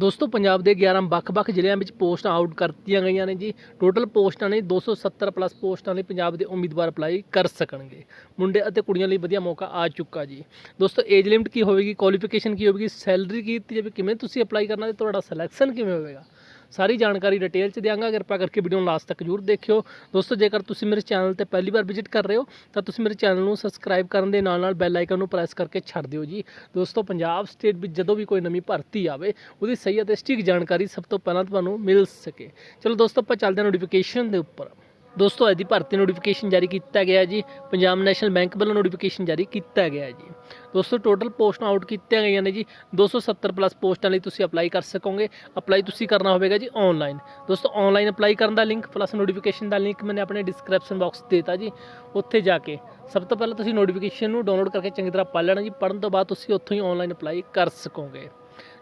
ਦੋਸਤੋ, ਪੰਜਾਬ ਦੇ 11 ਵੱਖ-ਵੱਖ ਜ਼ਿਲ੍ਹਿਆਂ ਵਿੱਚ ਪੋਸਟਾਂ ਆਊਟ ਕਰ ਦਿੱਤੀਆਂ ਗਈਆਂ ਨੇ ਜੀ। ਟੋਟਲ ਪੋਸਟਾਂ ਨੇ 270 ਪਲੱਸ ਪੋਸਟਾਂ ਲਈ ਪੰਜਾਬ ਦੇ ਉਮੀਦਵਾਰ ਅਪਲਾਈ ਕਰ ਸਕਣਗੇ। ਮੁੰਡੇ ਅਤੇ ਕੁੜੀਆਂ ਲਈ ਵਧੀਆ ਮੌਕਾ ਆ ਚੁੱਕਾ ਜੀ। ਦੋਸਤੋ ਏਜ ਲਿਮਟ ਕੀ ਹੋਵੇਗੀ? ਕੁਆਲੀਫਿਕੇਸ਼ਨ ਕੀ ਹੋਵੇਗੀ? ਸੈਲਰੀ ਕੀ ਦਿੱਤੀ ਜਾਵੇ? ਕਿਵੇਂ ਤੁਸੀਂ ਅਪਲਾਈ ਕਰਨਾ? ਤੇ ਤੁਹਾਡਾ ਸਿਲੈਕਸ਼ਨ ਕਿਵੇਂ ਹੋਵੇਗਾ? ਸਾਰੀ ਜਾਣਕਾਰੀ ਡਿਟੇਲ ਚ ਦਿਆਂਗਾ। ਕਿਰਪਾ ਕਰਕੇ ਵੀਡੀਓ ਨੂੰ ਲਾਸਟ ਤੱਕ ਜਰੂਰ ਦੇਖਿਓ। ਦੋਸਤੋ, ਜੇਕਰ ਤੁਸੀਂ ਮੇਰੇ ਚੈਨਲ ਤੇ ਪਹਿਲੀ ਵਾਰ ਵਿਜ਼ਿਟ ਕਰ ਰਹੇ ਹੋ, ਤਾਂ ਤੁਸੀਂ ਮੇਰੇ ਚੈਨਲ ਨੂੰ ਸਬਸਕ੍ਰਾਈਬ ਕਰਨ ਦੇ ਨਾਲ ਨਾਲ ਬੈਲ ਆਈਕਨ ਨੂੰ ਪ੍ਰੈਸ ਕਰਕੇ ਛੱਡ ਦਿਓ ਜੀ। ਦੋਸਤੋ, ਪੰਜਾਬ ਸਟੇਟ ਵਿੱਚ ਜਦੋਂ ਵੀ ਕੋਈ ਨਵੀਂ ਭਰਤੀ ਆਵੇ, ਉਹਦੀ ਸਹੀ ਅਤੇ ਸਟਿਕ ਜਾਣਕਾਰੀ ਸਭ ਤੋਂ ਪਹਿਲਾਂ ਤੁਹਾਨੂੰ ਮਿਲ ਸਕੇ। ਚਲੋ ਦੋਸਤੋ, ਆਪਾਂ ਚੱਲਦੇ ਹਾਂ ਨੋਟੀਫਿਕੇਸ਼ਨ ਦੇ ਉੱਪਰ। ਦੋਸਤੋ, ਅੱਜ ਦੀ ਭਰਤੀ ਨੋਟੀਫਿਕੇਸ਼ਨ ਜਾਰੀ ਕੀਤਾ ਗਿਆ ਜੀ। ਪੰਜਾਬ ਨੈਸ਼ਨਲ ਬੈਂਕ ਵੱਲੋਂ ਨੋਟੀਫਿਕੇਸ਼ਨ ਜਾਰੀ ਕੀਤਾ ਗਿਆ ਜੀ। ਦੋਸਤੋ ਟੋਟਲ ਪੋਸਟਾਂ ਆਊਟ ਕੀਤੀਆਂ ਗਈਆਂ ਨੇ ਜੀ। 270 ਪਲੱਸ ਪੋਸਟਾਂ ਲਈ ਤੁਸੀਂ ਅਪਲਾਈ ਕਰ ਸਕੋਗੇ। ਅਪਲਾਈ ਤੁਸੀਂ ਕਰਨਾ ਹੋਵੇਗਾ ਜੀ ਆਨਲਾਈਨ ਦੋਸਤੋ ਆਨਲਾਈਨ ਅਪਲਾਈ ਕਰਨ ਦਾ ਲਿੰਕ ਪਲੱਸ ਨੋਟੀਫਿਕੇਸ਼ਨ ਦਾ ਲਿੰਕ ਮੈਨੇ ਆਪਣੇ ਡਿਸਕ੍ਰਿਪਸ਼ਨ ਬਾਕਸ ਦਿੱਤਾ ਜੀ। ਉੱਥੇ ਜਾ ਕੇ ਸਭ ਤੋਂ ਪਹਿਲਾਂ ਤੁਸੀਂ ਨੋਟੀਫਿਕੇਸ਼ਨ ਨੂੰ ਡਾਊਨਲੋਡ ਕਰਕੇ ਚੰਗੀ ਤਰ੍ਹਾਂ ਪੜ੍ਹ ਲੈਣਾ ਜੀ। ਪੜ੍ਹਨ ਤੋਂ ਬਾਅਦ ਤੁਸੀਂ ਉੱਥੋਂ ਹੀ ਆਨਲਾਈਨ ਅਪਲਾਈ ਕਰ ਸਕੋਗੇ।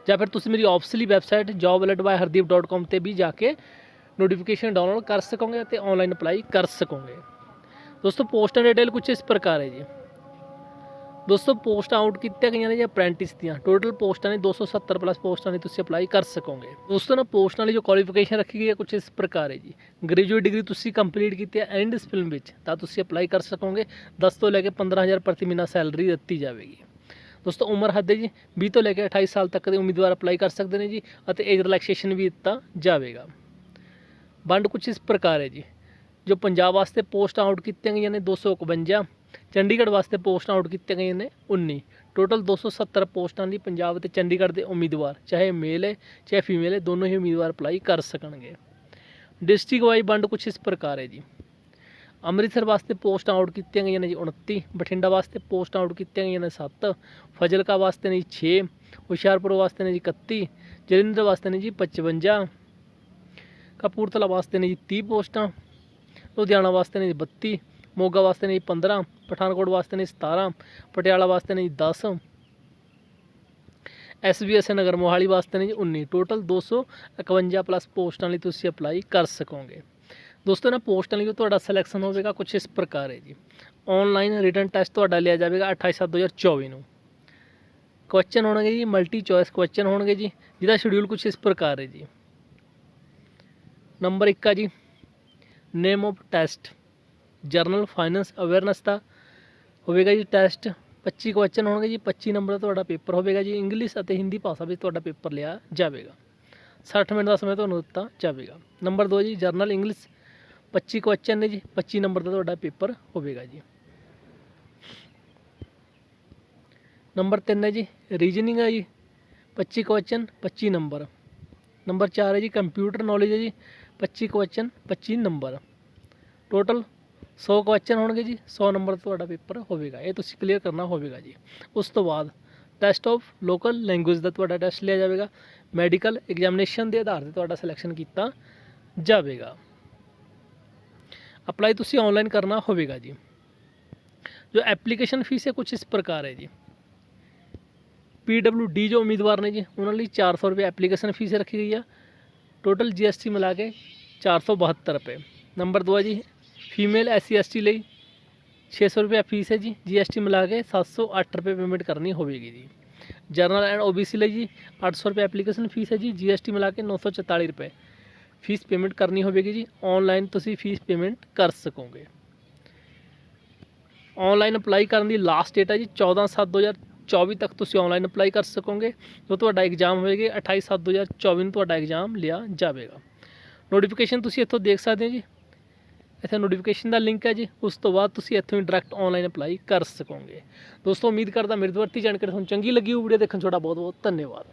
ਜਾਂ ਫਿਰ ਤੁਸੀਂ ਮੇਰੀ ਆਫਿਸ਼ੀਅਲੀ ਵੈਬਸਾਈਟ jobalertbyhardeep.com ਤੇ ਵੀ ਜਾ ਕੇ ਨੋਟੀਫਿਕੇਸ਼ਨ ਡਾਊਨਲੋਡ ਕਰ ਸਕੋਗੇ ਅਤੇ ਆਨਲਾਈਨ ਅਪਲਾਈ ਕਰ ਸਕੋਗੇ। ਦੋਸਤੋ ਪੋਸਟਾਂ ਡਿਟੇਲ ਕੁਝ ਇਸ ਪ੍ਰਕਾਰ ਹੈ ਜੀ। ਦੋਸਤੋ ਪੋਸਟਾਂ ਆਊਟ ਕੀਤੀਆਂ ਗਈਆਂ ਨੇ ਜੀ ਅਪ੍ਰੈਂਟਿਸ ਦੀਆਂ। ਟੋਟਲ ਪੋਸਟਾਂ ਨੇ 270 ਪਲੱਸ ਪੋਸਟਾਂ ਲਈ ਤੁਸੀਂ ਅਪਲਾਈ ਕਰ ਸਕੋਗੇ। ਦੋਸਤੋ, ਨਾ ਪੋਸਟਾਂ ਲਈ ਜੋ ਕੁਆਲੀਫਿਕੇਸ਼ਨ ਰੱਖੀ ਗਈ ਹੈ ਕੁਝ ਇਸ ਪ੍ਰਕਾਰ ਹੈ ਜੀ। ਗ੍ਰੈਜੂਏਟ ਡਿਗਰੀ ਤੁਸੀਂ ਕੰਪਲੀਟ ਕੀਤੀ ਹੈ ਐਂਡ ਇਸ ਫਿਲਮ ਵਿੱਚ, ਤਾਂ ਤੁਸੀਂ ਅਪਲਾਈ ਕਰ ਸਕੋਗੇ। 10 ਤੋਂ ਲੈ ਕੇ 15000 ਪ੍ਰਤੀ ਮਹੀਨਾ ਸੈਲਰੀ ਦਿੱਤੀ ਜਾਵੇਗੀ। ਦੋਸਤੋ, ਉਮਰ ਹੱਦ ਹੈ ਜੀ। 20 ਤੋਂ ਲੈ ਕੇ 28 ਸਾਲ ਤੱਕ ਦੇ ਉਮੀਦਵਾਰ ਅਪਲਾਈ ਕਰ ਸਕਦੇ ਨੇ ਜੀ ਅਤੇ ਏਜ ਰਿਲੈਕਸੇਸ਼ਨ ਵੀ ਦਿੱਤਾ ਜਾਵੇਗਾ। ਵੰਡ ਕੁਝ ਇਸ ਪ੍ਰਕਾਰ ਹੈ ਜੀ। ਜੋ ਪੰਜਾਬ ਵਾਸਤੇ ਪੋਸਟ ਆਊਟ ਕੀਤੀਆਂ ਗਈਆਂ ਨੇ 251 ਚੰਡੀਗੜ੍ਹ ਵਾਸਤੇ ਪੋਸਟ ਆਊਟ ਕੀਤੀਆਂ ਗਈਆਂ ਨੇ 19 ਟੋਟਲ 270 ਪੋਸਟਾਂ ਲਈ ਪੰਜਾਬ ਤੇ ਚੰਡੀਗੜ੍ਹ ਦੇ ਉਮੀਦਵਾਰ, ਚਾਹੇ ਮੇਲ ਹੈ, ਚਾਹੇ ਫੀਮੇਲ ਹੈ, ਦੋਨੋਂ ਹੀ ਉਮੀਦਵਾਰ ਅਪਲਾਈ ਕਰ ਸਕਣਗੇ। ਡਿਸਟ੍ਰਿਕਟ ਵਾਈਜ਼ ਵੰਡ ਕੁਝ ਇਸ ਪ੍ਰਕਾਰ ਹੈ ਜੀ। ਅੰਮ੍ਰਿਤਸਰ ਵਾਸਤੇ ਪੋਸਟ ਆਊਟ ਕੀਤੀਆਂ ਗਈਆਂ ਨੇ ਜੀ 29 ਬਠਿੰਡਾ ਵਾਸਤੇ ਪੋਸਟ ਆਊਟ ਕੀਤੀਆਂ ਗਈਆਂ ਨੇ 7 ਫਜ਼ਲਕਾ ਵਾਸਤੇ ਨੇ ਜੀ 6 ਹੁਸ਼ਿਆਰਪੁਰ ਵਾਸਤੇ ਨੇ ਜੀ 31 ਜਲੰਧਰ ਵਾਸਤੇ ਨੇ ਜੀ 55 ਕਪੂਰਥਲਾ ਵਾਸਤੇ ਨੇ ਜੀ 30 ਪੋਸਟਾਂ, ਲੁਧਿਆਣਾ ਵਾਸਤੇ ਨੇ ਜੀ 32 ਮੋਗਾ ਵਾਸਤੇ ਨੇ ਜੀ 15 ਪਠਾਨਕੋਟ ਵਾਸਤੇ ਨੇ ਜੀ 17 ਪਟਿਆਲਾ ਵਾਸਤੇ ਨੇ ਜੀ 10 ਐਸਬੀਐਸ ਨਗਰ ਮੋਹਾਲੀ ਵਾਸਤੇ ਨੇ ਜੀ 19 ਟੋਟਲ 251 ਪਲੱਸ ਪੋਸਟਾਂ ਲਈ ਤੁਸੀਂ ਅਪਲਾਈ ਕਰ ਸਕੋਗੇ। ਦੋਸਤੋ ਨਾ ਪੋਸਟਾਂ ਲਈ ਤੁਹਾਡਾ ਸਿਲੈਕਸ਼ਨ ਹੋਵੇਗਾ ਕੁਝ ਇਸ ਪ੍ਰਕਾਰ ਹੈ ਜੀ। ਆਨਲਾਈਨ ਰਿਟਨ ਟੈਸਟ ਤੁਹਾਡਾ ਲਿਆ ਜਾਵੇਗਾ 28/7/2024 ਨੂੰ। ਕੁਐਸਚਨ ਹੋਣਗੇ ਜੀ ਮਲਟੀ ਚੋਇਸ ਕੁਐਸਚਨ ਹੋਣਗੇ ਜੀ, ਜਿਹਦਾ ਸ਼ਡਿਊਲ ਕੁਝ ਇਸ ਪ੍ਰਕਾਰ ਹੈ ਜੀ। ਨੰਬਰ 1 ਆ ਜੀ। Name of test general finance awareness ਦਾ ਹੋਵੇਗਾ ਜੀ ਟੈਸਟ 25 ਕੁਐਸਚਨ ਹੋਣਗੇ ਜੀ 25 ਨੰਬਰ ਦਾ ਤੁਹਾਡਾ ਪੇਪਰ ਹੋਵੇਗਾ ਜੀ। ਇੰਗਲਿਸ਼ ਅਤੇ ਹਿੰਦੀ ਭਾਸ਼ਾ ਵਿੱਚ ਤੁਹਾਡਾ ਪੇਪਰ ਲਿਆ ਜਾਵੇਗਾ। 60 ਮਿੰਟ ਦਾ ਸਮਾਂ ਤੁਹਾਨੂੰ ਦਿੱਤਾ ਜਾਵੇਗਾ। ਨੰਬਰ 2 ਜੀ ਜਰਨਲ ਇੰਗਲਿਸ਼ 25 ਕੁਐਸਚਨ ਨੇ ਜੀ 25 ਨੰਬਰ ਦਾ ਤੁਹਾਡਾ ਪੇਪਰ ਹੋਵੇਗਾ ਜੀ। ਨੰਬਰ 3 ਹੈ ਜੀ ਰੀਜਨਿੰਗ ਹੈ ਜੀ। 25 ਕੁਐਸਚਨ 25 ਨੰਬਰ। ਨੰਬਰ 4 ਹੈ ਜੀ ਕੰਪਿਊਟਰ ਨੌਲੇਜ ਹੈ ਜੀ। 25 ਕੁਐਸਚਨ 25 ਨੰਬਰ। ਟੋਟਲ 100 ਕੁਐਸਚਨ ਹੋਣਗੇ ਜੀ 100 ਨੰਬਰ ਦਾ ਤੁਹਾਡਾ ਪੇਪਰ ਹੋਵੇਗਾ। ਇਹ ਤੁਸੀਂ ਕਲੀਅਰ ਕਰਨਾ ਹੋਵੇਗਾ ਜੀ। ਉਸ ਤੋਂ ਬਾਅਦ ਟੈਸਟ ਆਫ ਲੋਕਲ ਲੈਂਗੁਏਜ ਦਾ ਤੁਹਾਡਾ ਟੈਸਟ ਲਿਆ ਜਾਵੇਗਾ। ਮੈਡੀਕਲ ਐਗਜ਼ਾਮੀਨੇਸ਼ਨ ਦੇ ਆਧਾਰ ਤੇ ਤੁਹਾਡਾ ਸਿਲੈਕਸ਼ਨ ਕੀਤਾ ਜਾਵੇਗਾ। ਅਪਲਾਈ ਤੁਸੀਂ ਆਨਲਾਈਨ ਕਰਨਾ ਹੋਵੇਗਾ ਜੀ। ਜੋ ਐਪਲੀਕੇਸ਼ਨ ਫੀਸ ਹੈ ਕੁਝ ਇਸ ਪ੍ਰਕਾਰ ਹੈ ਜੀ। ਡੀ ਜੋ ਉਮੀਦਵਾਰ ਨੇ ਜੀ, ਉਹਨਾਂ ਲਈ 400 ਰੁਪਏ ਐਪਲੀਕੇਸ਼ਨ ਫੀਸ ਰੱਖੀ ਗਈ ਆ। ਟੋਟਲ ਜੀਐਸਟੀ ਮਿਲਾ ਕੇ 472 ਰੁਪਏ। ਨੰਬਰ 2 ਹੈ ਜੀ ਫੀਮੇਲ ਐਸਸੀ ਐਸਟੀ ਲਈ 600 ਰੁਪਏ ਫੀਸ ਹੈ ਜੀ। ਜੀਐਸਟੀ ਮਿਲਾ ਕੇ 708 ਰੁਪਏ ਪੇਮੈਂਟ ਕਰਨੀ ਹੋਵੇਗੀ ਜੀ। ਜਨਰਲ ਐਂਡ ਓਬੀਸੀ ਲਈ ਜੀ 800 ਰੁਪਏ ਐਪਲੀਕੇਸ਼ਨ ਫੀਸ ਹੈ ਜੀ। ਜੀਐਸਟੀ ਮਿਲਾ ਕੇ 944 ਰੁਪਏ ਫੀਸ ਪੇਮੈਂਟ ਕਰਨੀ ਹੋਵੇਗੀ ਜੀ। ਆਨਲਾਈਨ ਤੁਸੀਂ ਫੀਸ ਪੇਮੈਂਟ ਕਰ ਸਕੋਗੇ। ਆਨਲਾਈਨ ਅਪਲਾਈ ਕਰਨ ਦੀ ਲਾਸਟ ਡੇਟ ਹੈ ਜੀ 14/7/2024 ਤੱਕ ਤੁਸੀਂ ਆਨਲਾਈਨ ਅਪਲਾਈ ਕਰ ਸਕੋਗੇ। ਜੋ ਤੁਹਾਡਾ ਐਗਜ਼ਾਮ ਹੋਵੇਗਾ 28/7/2024 ਨੂੰ ਤੁਹਾਡਾ ਐਗਜ਼ਾਮ ਲਿਆ ਜਾਵੇਗਾ। ਨੋਟੀਫਿਕੇਸ਼ਨ ਤੁਸੀਂ ਇੱਥੋਂ ਦੇਖ ਸਕਦੇ ਹੋ ਜੀ। ਇੱਥੇ ਨੋਟੀਫਿਕੇਸ਼ਨ ਦਾ ਲਿੰਕ ਹੈ ਜੀ। ਉਸ ਤੋਂ ਬਾਅਦ ਤੁਸੀਂ ਇੱਥੋਂ ਹੀ ਡਾਇਰੈਕਟ ਆਨਲਾਈਨ ਅਪਲਾਈ ਕਰ ਸਕੋਗੇ। ਦੋਸਤੋ, ਉਮੀਦ ਕਰਦਾ ਮੇਰੇ ਦੁਆਰਾ ਜਾਣਕਾਰੀ ਤੁਹਾਨੂੰ ਚੰਗੀ ਲੱਗੀ ਹੋ ਵੀਡੀਓ ਦੇਖਣ ਤੁਹਾਡਾ ਬਹੁਤ ਬਹੁਤ ਧੰਨਵਾਦ।